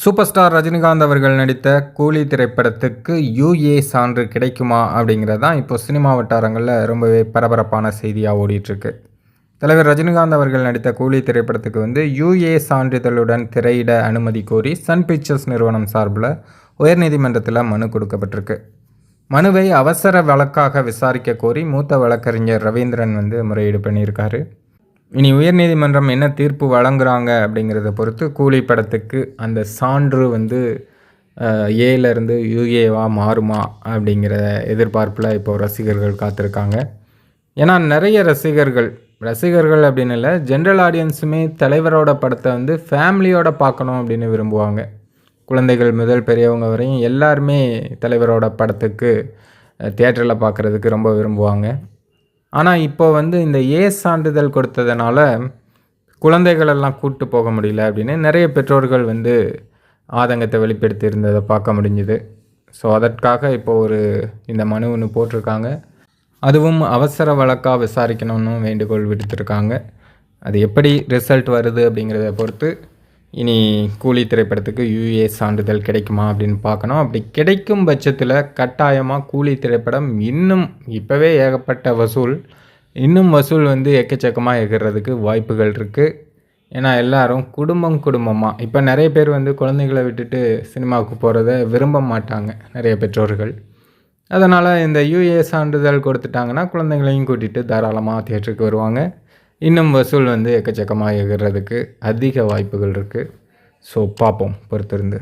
Super star Rajinikanth அவர்கள் நடித்த கூலி திரைப்படத்துக்கு யூஏ சான்று கிடைக்குமா அப்படிங்கிறது தான் இப்போ சினிமா வட்டாரங்களில் ரொம்பவே பரபரப்பான செய்தியாக ஓடிட்டுருக்கு. தலைவர் ரஜினிகாந்த் அவர்கள் நடித்த கூலி திரைப்படத்துக்கு வந்து யூஏ சான்றிதழுடன் திரையிட அனுமதி கோரி சன் பிக்சர்ஸ் நிறுவனம் சார்பில் உயர்நீதிமன்றத்தில் மனு கொடுக்கப்பட்டிருக்கு. மனுவை அவசர வழக்காக விசாரிக்க கோரி மூத்த வழக்கறிஞர் ரவீந்திரன் வந்து முறையீடு பண்ணியிருக்காரு. இனி உயர்நீதிமன்றம் என்ன தீர்ப்பு வழங்குறாங்க அப்படிங்கிறத பொறுத்து கூலி படத்துக்கு அந்த சான்று வந்து ஏலேருந்து யூஏவா மாறுமா அப்படிங்கிற எதிர்பார்ப்பில் இப்போ ரசிகர்கள் காத்திருக்காங்க. ஏன்னா நிறைய ரசிகர்கள் ரசிகர்கள் அப்படின்னு இல்லை ஜென்ரல் ஆடியன்ஸுமே தலைவரோட படத்தை வந்து ஃபேமிலியோட பார்க்கணும் அப்படின்னு விரும்புவாங்க. குழந்தைகள் முதல் பெரியவங்க வரையும் எல்லாருமே தலைவரோட படத்துக்கு தியேட்டரில் பார்க்குறதுக்கு ரொம்ப விரும்புவாங்க. ஆனால் இப்போ வந்து இந்த ஏ சான்றிதழ் கொடுத்ததுனால குழந்தைகளெல்லாம் கூப்பிட்டு போக முடியல அப்படின்னு நிறைய பெற்றோர்கள் வந்து ஆதங்கத்தை வெளிப்படுத்தி இருந்ததை பார்க்க முடிஞ்சுது. ஸோ அதற்காக இப்போ ஒரு இந்த மனு ஒன்று போட்டிருக்காங்க. அதுவும் அவசர வழக்காக விசாரிக்கணும்னு வேண்டுகோள் விடுத்திருக்காங்க. அது எப்படி ரிசல்ட் வருது அப்படிங்கிறத பொறுத்து இனி கூலி திரைப்படத்துக்கு யூஏ சான்றிதழ் கிடைக்குமா அப்படின்னு பார்க்கணும். அப்படி கிடைக்கும் பட்சத்தில் கட்டாயமாக கூலி திரைப்படம் இன்னும் இப்போவே ஏகப்பட்ட வசூல். இன்னும் வசூல் வந்து எக்கச்சக்கமாக இருக்கிறதுக்கு வாய்ப்புகள் இருக்குது ஏன்னா எல்லாரும் குடும்பம் குடும்பமாக இப்போ நிறைய பேர் வந்து குழந்தைகளை விட்டுட்டு சினிமாவுக்கு போகிறத விரும்ப மாட்டாங்க நிறைய பெற்றோர்கள். அதனால் இந்த யூஏ சான்றிதழ் கொடுத்துட்டாங்கன்னா குழந்தைங்களையும் கூட்டிகிட்டு தாராளமாக தேட்டருக்கு வருவாங்க. இன்னும் வசூல் வந்து எக்கச்சக்கமாக எகிறதுக்கு அதிக வாய்ப்புகள் இருக்குது ஸோ பார்ப்போம் பொறுத்திருந்து.